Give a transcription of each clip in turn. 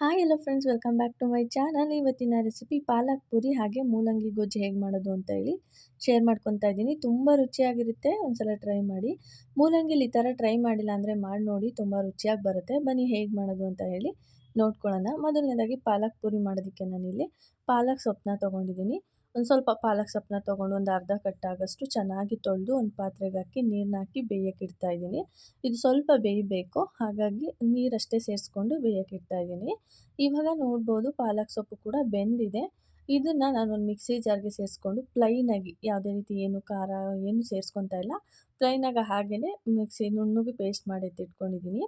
Hi hello friends welcome back to my channel ಇವತ್ತಿನ recipe palak puri ಹಾಗೆ ಮೂಲಂಗಿ ಗೊಜ್ಜು ಹೇಗೆ ಮಾಡೋದು ಅಂತ ಹೇಳಿ ಶೇರ್ ಮಾಡ್ಕೊತಾ ಇದ್ದೀನಿ. ತುಂಬ ರುಚಿಯಾಗಿರುತ್ತೆ, ಒಂದ್ಸಲ ಟ್ರೈ ಮಾಡಿ. ಮೂಲಂಗಿಲಿ ಈ ಥರ ಟ್ರೈ ಮಾಡಿಲ್ಲ ಅಂದರೆ ಮಾಡಿ ನೋಡಿ, ತುಂಬ ರುಚಿಯಾಗಿ ಬರುತ್ತೆ. ಬನ್ನಿ ಹೇಗೆ ಮಾಡೋದು ಅಂತ ಹೇಳಿ ನೋಡ್ಕೊಳ್ಳೋಣ. ಮೊದಲನೇದಾಗಿ ಪಾಲಕ್ ಪೂರಿ ಮಾಡೋದಕ್ಕೆ ನಾನಿಲ್ಲಿ ಪಾಲಕ್ ಸೊಪ್ಪನ್ನ ತೊಗೊಂಡಿದ್ದೀನಿ. ಒಂದು ಸ್ವಲ್ಪ ಪಾಲಕ್ ಸೊಪ್ಪನ್ನ ತೊಗೊಂಡು ಒಂದು ಅರ್ಧ ಕಟ್ಟಾಗಷ್ಟು ಚೆನ್ನಾಗಿ ತೊಳೆದು ಒಂದು ಪಾತ್ರೆಗೆ ಹಾಕಿ ನೀರನ್ನ ಹಾಕಿ ಬೇಯಕ್ಕೆ ಇಡ್ತಾ ಇದ್ದೀನಿ. ಇದು ಸ್ವಲ್ಪ ಬೇಯಬೇಕು, ಹಾಗಾಗಿ ನೀರಷ್ಟೇ ಸೇರಿಸ್ಕೊಂಡು ಬೇಯಕ್ಕೆ ಇಡ್ತಾ ಇದ್ದೀನಿ. ಇವಾಗ ನೋಡ್ಬೋದು ಪಾಲಕ್ ಸೊಪ್ಪು ಕೂಡ ಬೆಂದಿದೆ. ಇದನ್ನು ಒಂದು ಮಿಕ್ಸಿ ಜಾರ್ಗೆ ಸೇರಿಸ್ಕೊಂಡು ಪ್ಲೈನಾಗಿ ಯಾವುದೇ ರೀತಿ ಏನು ಖಾರ ಏನು ಸೇರಿಸ್ಕೊತಾ ಇಲ್ಲ ಪ್ಲೈನಾಗ ಹಾಗೆಯೇ ಮಿಕ್ಸಿ ನುಣ್ಣಗೆ ಪೇಸ್ಟ್ ಮಾಡಿ ಎತ್ತಿಟ್ಕೊಂಡಿದ್ದೀನಿ.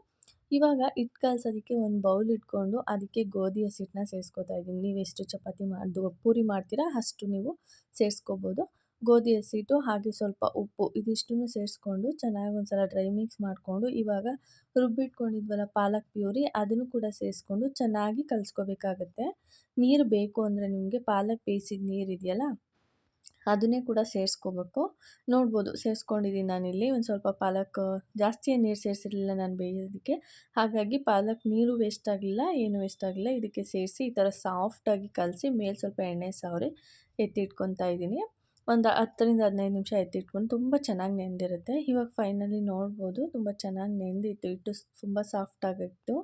ಇವಾಗ ಹಿಟ್ಟು ಕಲಸೋದಕ್ಕೆ ಒಂದು ಬೌಲ್ ಇಟ್ಕೊಂಡು ಅದಕ್ಕೆ ಗೋಧಿ ಹಸಿಟ್ಟನ್ನ ಸೇರಿಸ್ಕೋತಾ ಇದ್ದೀನಿ. ನೀವು ಎಷ್ಟು ಚಪಾತಿ ಮಾಡಿದ್ರು ಪೂರಿ ಮಾಡ್ತೀರಾ ಅಷ್ಟು ನೀವು ಸೇರಿಸ್ಕೋಬೋದು. ಗೋಧಿ ಹಸಿಟ್ಟು ಹಾಗೆ ಸ್ವಲ್ಪ ಉಪ್ಪು ಇದಿಷ್ಟನ್ನು ಸೇರಿಸ್ಕೊಂಡು ಚೆನ್ನಾಗಿ ಒಂದು ಸಲ ಡ್ರೈ ಮಿಕ್ಸ್ ಮಾಡಿಕೊಂಡು ಇವಾಗ ರುಬ್ಬಿಟ್ಕೊಂಡಿದ್ವಲ್ಲ ಪಾಲಕ್ ಪ್ಯೂರಿ ಅದನ್ನು ಕೂಡ ಸೇರಿಸ್ಕೊಂಡು ಚೆನ್ನಾಗಿ ಕಲಿಸ್ಕೋಬೇಕಾಗತ್ತೆ. ನೀರು ಬೇಕು ಅಂದರೆ ನಿಮಗೆ ಪಾಲಕ್ ಬೇಯಿಸಿದ ನೀರು ಇದೆಯಲ್ಲ ಅದನ್ನೇ ಕೂಡ ಸೇರಿಸ್ಕೋಬೇಕು. ನೋಡ್ಬೋದು ಸೇರಿಸ್ಕೊಂಡಿದ್ದೀನಿ ನಾನಿಲ್ಲಿ. ಒಂದು ಸ್ವಲ್ಪ ಪಾಲಕ್ ಜಾಸ್ತಿ ನೀರು ಸೇರಿಸಿರಲಿಲ್ಲ ನಾನು ಬೇಯೋದಕ್ಕೆ. ಹಾಗಾಗಿ ಪಾಲಕ್ ನೀರು ವೇಸ್ಟ್ ಆಗಲಿಲ್ಲ, ಏನು ವೇಸ್ಟ್ ಆಗಲಿಲ್ಲ. ಇದಕ್ಕೆ ಸೇರಿಸಿ ಈ ಥರ ಸಾಫ್ಟಾಗಿ ಕಲಸಿ, ಮೇಲೆ ಸ್ವಲ್ಪ ಎಣ್ಣೆ, ಸಾವ್ರಿ ಎತ್ತಿಟ್ಕೊತಾ ಇದ್ದೀನಿ ಒಂದು ಹತ್ತರಿಂದ ಹದಿನೈದು ನಿಮಿಷ ಎತ್ತಿಟ್ಕೊಂಡು ತುಂಬ ಚೆನ್ನಾಗಿ ನೆಂದಿರುತ್ತೆ. ಇವಾಗ ಫೈನಲಿ ನೋಡ್ಬೋದು ತುಂಬ ಚೆನ್ನಾಗಿ ನೆಂದಿತ್ತು. ಇಟ್ಟು ತುಂಬ ಸಾಫ್ಟಾಗಿತ್ತು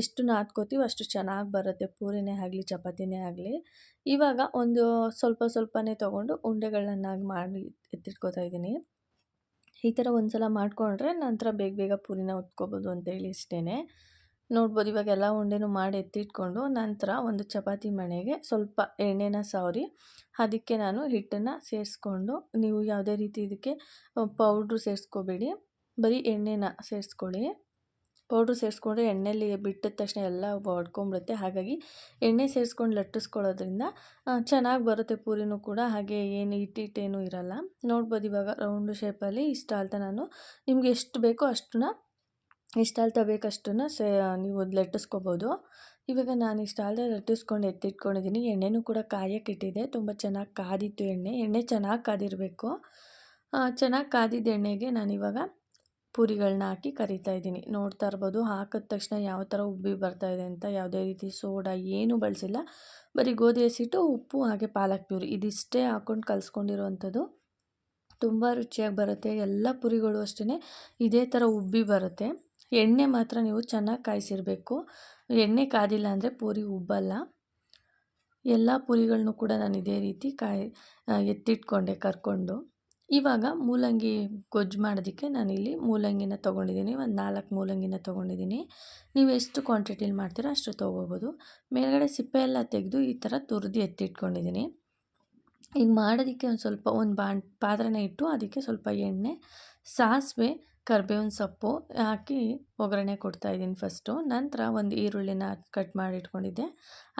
ಎಷ್ಟು ನಾದ್ಕೋತೀವಿ ಅಷ್ಟು ಚೆನ್ನಾಗಿ ಬರುತ್ತೆ. ಪೂರಿನೇ ಆಗಲಿ, ಚಪಾತಿನೇ ಆಗಲಿ. ಇವಾಗ ಒಂದು ಸ್ವಲ್ಪ ಸ್ವಲ್ಪನೇ ತೊಗೊಂಡು ಉಂಡೆಗಳನ್ನಾಗಿ ಮಾಡಿ ಎತ್ತಿಟ್ಕೋತಾ ಇದ್ದೀನಿ. ಈ ಥರ ಒಂದು ಸಲ ಮಾಡಿಕೊಂಡ್ರೆ ನಂತರ ಬೇಗ ಬೇಗ ಪೂರಿನ ಹೊತ್ಕೋಬೋದು ಅಂತೇಳಿ ಇಷ್ಟೇ ನೋಡ್ಬೋದು ಇವಾಗ ಎಲ್ಲ ಉಂಡೆನೂ ಮಾಡಿ ಎತ್ತಿಟ್ಕೊಂಡು ನಂತರ ಒಂದು ಚಪಾತಿ ಮಣೆಗೆ ಸ್ವಲ್ಪ ಎಣ್ಣೆನ ಸವರಿ, ಅದಕ್ಕೆ ನಾನು ಹಿಟ್ಟನ್ನು ಸೇರಿಸ್ಕೊಂಡು, ನೀವು ಯಾವುದೇ ರೀತಿ ಇದಕ್ಕೆ ಪೌಡ್ರು ಸೇರಿಸ್ಕೋಬೇಡಿ, ಬರೀ ಎಣ್ಣೆನ ಸೇರಿಸ್ಕೊಳ್ಳಿ. ಪೌಡ್ರು ಸೇರಿಸ್ಕೊಂಡ್ರೆ ಎಣ್ಣೆಲಿ ಬಿಟ್ಟಿದ ತಕ್ಷಣ ಎಲ್ಲ ಒಡ್ಕೊಂಬಿಡುತ್ತೆ. ಹಾಗಾಗಿ ಎಣ್ಣೆ ಸೇರಿಸ್ಕೊಂಡು ಲಟ್ಟಿಸ್ಕೊಳ್ಳೋದ್ರಿಂದ ಚೆನ್ನಾಗಿ ಬರುತ್ತೆ ಪೂರಿನೂ ಕೂಡ, ಹಾಗೆ ಏನು ಹಿಟ್ಟಿಟ್ಟೇನೂ ಇರಲ್ಲ. ನೋಡ್ಬೋದು, ಇವಾಗ ರೌಂಡ್ ಶೇಪಲ್ಲಿ ಇಷ್ಟ ಅಂತ ನಾನು. ನಿಮ್ಗೆ ಎಷ್ಟು ಬೇಕೋ ಅಷ್ಟನ್ನ ಇಷ್ಟು ಅಳ್ತಾ ಬೇಕಷ್ಟನ್ನು ಸೇ, ನೀವು ಲಟ್ಟಿಸ್ಕೊಬೋದು. ಇವಾಗ ನಾನು ಇಷ್ಟು ಅಳ್ದ ಲಟ್ಟಿಸ್ಕೊಂಡು ಎತ್ತಿಟ್ಕೊಂಡಿದ್ದೀನಿ. ಎಣ್ಣೆನೂ ಕೂಡ ಕಾಯಕ್ಕಿಟ್ಟಿದೆ ತುಂಬ ಚೆನ್ನಾಗಿ ಕಾದಿತ್ತು ಎಣ್ಣೆ. ಎಣ್ಣೆ ಚೆನ್ನಾಗಿ ಕಾದಿರಬೇಕು. ಚೆನ್ನಾಗಿ ಕಾದಿದ್ದ ಎಣ್ಣೆಗೆ ನಾನಿವಾಗ ಪೂರಿಗಳನ್ನ ಹಾಕಿ ಕರಿತಾ ಇದ್ದೀನಿ. ನೋಡ್ತಾ ಇರ್ಬೋದು, ಹಾಕಿದ ತಕ್ಷಣ ಯಾವ ಥರ ಉಬ್ಬಿ ಬರ್ತಾ ಇದೆ ಅಂತ. ಯಾವುದೇ ರೀತಿ ಸೋಡಾ ಏನೂ ಬಳಸಿಲ್ಲ. ಬರೀ ಗೋಧಿ ಹಸಿಟ್ಟು, ಉಪ್ಪು, ಹಾಗೆ ಪಾಲಕ್ ಪ್ಯೂರಿ. ಇದಿಷ್ಟೇ ಹಾಕ್ಕೊಂಡು ಕಲಿಸ್ಕೊಂಡಿರುವಂಥದ್ದು ತುಂಬ ರುಚಿಯಾಗಿ ಬರುತ್ತೆ. ಎಲ್ಲ ಪುರಿಗಳು ಅಷ್ಟೇ ಇದೇ ಥರ ಉಬ್ಬಿ ಬರುತ್ತೆ. ಎಣ್ಣೆ ಮಾತ್ರ ನೀವು ಚೆನ್ನಾಗಿ ಕಾಯಿಸಿರಬೇಕು. ಎಣ್ಣೆ ಕಾದಿಲ್ಲ ಅಂದರೆ ಪೂರಿ ಉಬ್ಬಲ್ಲ. ಎಲ್ಲ ಪೂರಿಗಳನ್ನು ಕೂಡ ನಾನು ಇದೇ ರೀತಿ ಕಾಯಿ ಎತ್ತಿಟ್ಕೊಂಡೆ ಕರ್ಕೊಂಡು. ಇವಾಗ ಮೂಲಂಗಿ ಗೊಜ್ಜು ಮಾಡೋದಕ್ಕೆ ನಾನಿಲ್ಲಿ ಮೂಲಂಗಿನ ತೊಗೊಂಡಿದ್ದೀನಿ. ಒಂದು ನಾಲ್ಕು ಮೂಲಂಗಿನ ತೊಗೊಂಡಿದ್ದೀನಿ. ನೀವು ಎಷ್ಟು ಕ್ವಾಂಟಿಟಿಲಿ ಮಾಡ್ತೀರೋ ಅಷ್ಟು ತೊಗೋಬೋದು. ಮೇಲ್ಗಡೆ ಸಿಪ್ಪೆ ಎಲ್ಲ ತೆಗೆದು ಈ ಥರ ತುರಿದು ಎತ್ತಿಟ್ಕೊಂಡಿದ್ದೀನಿ. ಈಗ ಮಾಡೋದಕ್ಕೆ ಒಂದು ಸ್ವಲ್ಪ ಒಂದು ಬಾಣ್, ಪಾತ್ರೆನ ಇಟ್ಟು ಅದಕ್ಕೆ ಸ್ವಲ್ಪ ಎಣ್ಣೆ, ಸಾಸಿವೆ ಕರ್ಬೇವಿನ ಸೊಪ್ಪು ಹಾಕಿ ಒಗ್ಗರಣೆ ಕೊಡ್ತಾಯಿದ್ದೀನಿ ಫಸ್ಟು. ನಂತರ ಒಂದು ಈರುಳ್ಳಿನ ಕಟ್ ಮಾಡಿ ಇಟ್ಕೊಂಡಿದ್ದೆ.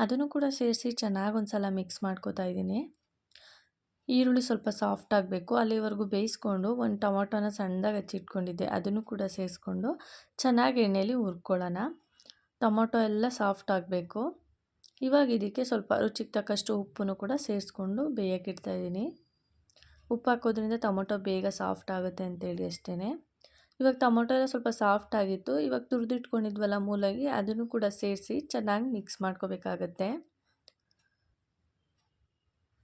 ಅದನ್ನು ಕೂಡ ಸೇರಿಸಿ ಚೆನ್ನಾಗಿ ಒಂದು ಸಲ ಮಿಕ್ಸ್ ಮಾಡ್ಕೋತಾ ಇದ್ದೀನಿ. ಈರುಳ್ಳಿ ಸ್ವಲ್ಪ ಸಾಫ್ಟ್ ಆಗಬೇಕು. ಅಲ್ಲಿವರೆಗೂ ಬೇಯಿಸ್ಕೊಂಡು ಒಂದು ಟೊಮೊಟೊನ ಸಣ್ಣದಾಗಿ ಹಚ್ಚಿಟ್ಕೊಂಡಿದ್ದೆ. ಅದನ್ನು ಕೂಡ ಸೇರಿಸ್ಕೊಂಡು ಚೆನ್ನಾಗಿ ಎಣ್ಣೆಯಲ್ಲಿ ಹುರ್ಕೊಳ್ಳೋಣ. ಟೊಮೊಟೊ ಎಲ್ಲ ಸಾಫ್ಟ್ ಆಗಬೇಕು. ಇವಾಗ ಇದಕ್ಕೆ ಸ್ವಲ್ಪ ರುಚಿಗೆ ತಕ್ಕಷ್ಟು ಉಪ್ಪನ್ನು ಕೂಡ ಸೇರಿಸ್ಕೊಂಡು ಬೇಯಕ್ಕೆ ಇದ್ದೀನಿ. ಉಪ್ಪು ಹಾಕೋದ್ರಿಂದ ಟೊಮೊಟೊ ಬೇಗ ಸಾಫ್ಟ್ ಆಗುತ್ತೆ ಅಂತೇಳಿ ಅಷ್ಟೇ ಇವಾಗ ಟೊಮೊಟೊ ಎಲ್ಲ ಸ್ವಲ್ಪ ಸಾಫ್ಟ್ ಆಗಿತ್ತು. ಇವಾಗ ತುರಿದಿಟ್ಕೊಂಡಿದ್ವಲ್ಲ ಮೂಲಾಗಿ, ಅದನ್ನು ಕೂಡ ಸೇರಿಸಿ ಚೆನ್ನಾಗಿ ಮಿಕ್ಸ್ ಮಾಡ್ಕೋಬೇಕಾಗತ್ತೆ.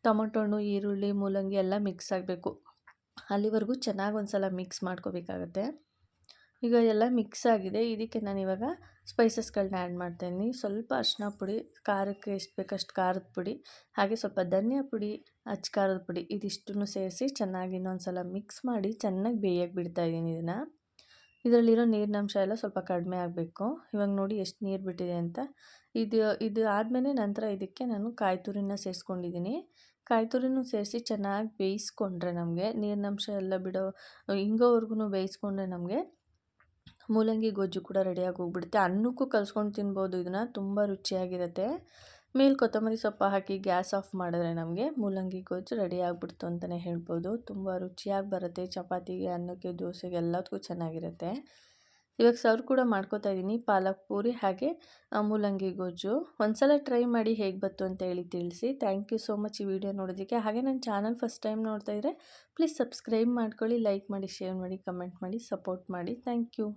ಟೊಮೊಟೊ ಈರುಳ್ಳಿ, ಮೂಲಂಗಿ ಎಲ್ಲ ಮಿಕ್ಸ್ ಆಗಬೇಕು. ಅಲ್ಲಿವರೆಗೂ ಚೆನ್ನಾಗಿ ಒಂದು ಸಲ ಮಿಕ್ಸ್ ಮಾಡ್ಕೋಬೇಕಾಗತ್ತೆ. ಈಗ ಎಲ್ಲ ಮಿಕ್ಸ್ ಆಗಿದೆ. ಇದಕ್ಕೆ ನಾನು ಇವಾಗ ಸ್ಪೈಸಸ್ಗಳನ್ನ ಆ್ಯಡ್ ಮಾಡ್ತೀನಿ. ಸ್ವಲ್ಪ ಅರಿಶಿನ ಪುಡಿ, ಖಾರಕ್ಕೆ ಎಷ್ಟು ಬೇಕಷ್ಟು ಖಾರದ ಪುಡಿ, ಹಾಗೆ ಸ್ವಲ್ಪ ಧನಿಯಾ ಪುಡಿ, ಅಚ್ಚ ಖಾರದ ಪುಡಿ, ಇದಿಷ್ಟನ್ನು ಸೇರಿಸಿ ಚೆನ್ನಾಗಿ ಇನ್ನೊಂದು ಸಲ ಮಿಕ್ಸ್ ಮಾಡಿ ಚೆನ್ನಾಗಿ ಬೇಯಕ್ಕೆ ಬಿಡ್ತಾಯಿದ್ದೀನಿ ಇದನ್ನು. ಇದರಲ್ಲಿರೋ ನೀರಿನಂಶ ಎಲ್ಲ ಸ್ವಲ್ಪ ಕಡಿಮೆ ಆಗಬೇಕು. ಇವಾಗ ನೋಡಿ ಎಷ್ಟು ನೀರು ಬಿಟ್ಟಿದೆ ಅಂತ. ಇದು ಇದು ಆದಮೇಲೆ ನಂತರ ಇದಕ್ಕೆ ನಾನು ಕಾಯಿ ತುರಿನ ಸೇರಿಸ್ಕೊಂಡಿದ್ದೀನಿ ಕಾಯಿ ತುರಿನೂ ಸೇರಿಸಿ ಚೆನ್ನಾಗಿ ಬೇಯಿಸ್ಕೊಂಡ್ರೆ ನಮಗೆ ನೀರಿನಂಶ ಎಲ್ಲ ಬಿಡೋ ಹಿಂಗೋವರೆಗೂ ಬೇಯಿಸ್ಕೊಂಡ್ರೆ ನಮಗೆ ಮೂಲಂಗಿ ಗೊಜ್ಜು ಕೂಡ ರೆಡಿಯಾಗಿ ಹೋಗ್ಬಿಡುತ್ತೆ. ಅನ್ನಕ್ಕೂ ಕಲ್ಸ್ಕೊಂಡು ತಿನ್ಬೋದು. ಇದನ್ನು ತುಂಬ ರುಚಿಯಾಗಿರುತ್ತೆ. ಮೇಲೆ ಕೊತ್ತಂಬರಿ ಸೊಪ್ಪು ಹಾಕಿ ಗ್ಯಾಸ್ ಆಫ್ ಮಾಡಿದ್ರೆ ನಮಗೆ ಮೂಲಂಗಿ ಗೊಜ್ಜು ರೆಡಿ ಆಗಿಬಿಡ್ತು ಅಂತಲೇ ಹೇಳ್ಬೋದು. ತುಂಬ ರುಚಿಯಾಗಿ ಬರುತ್ತೆ. ಚಪಾತಿಗೆ, ಅನ್ನಕ್ಕೆ, ದೋಸೆಗೆ ಎಲ್ಲದಕ್ಕೂ ಚೆನ್ನಾಗಿರುತ್ತೆ. ಇವಾಗ ಸರ್ವ್ ಕೂಡ ಮಾಡ್ಕೋತಾ ಇದ್ದೀನಿ. ಪಾಲಕ್ ಪೂರಿ ಹಾಗೆ ಮೂಲಂಗಿ ಗೊಜ್ಜು. ಒಂದ್ಸಲ ಟ್ರೈ ಮಾಡಿ ಹೇಗೆ ಬತ್ತು ಅಂತ ಹೇಳಿ ತಿಳಿಸಿ. ಥ್ಯಾಂಕ್ ಯು ಸೋ ಮಚ್ ಈ ವಿಡಿಯೋ ನೋಡೋದಕ್ಕೆ. ಹಾಗೆ ನನ್ನ ಚಾನಲ್ ಫಸ್ಟ್ ಟೈಮ್ ನೋಡ್ತಾ ಇದ್ದರೆ ಪ್ಲೀಸ್ ಸಬ್ಸ್ಕ್ರೈಬ್ ಮಾಡ್ಕೊಳ್ಳಿ, ಲೈಕ್ ಮಾಡಿ, ಶೇರ್ ಮಾಡಿ, ಕಮೆಂಟ್ ಮಾಡಿ, ಸಪೋರ್ಟ್ ಮಾಡಿ. Thank you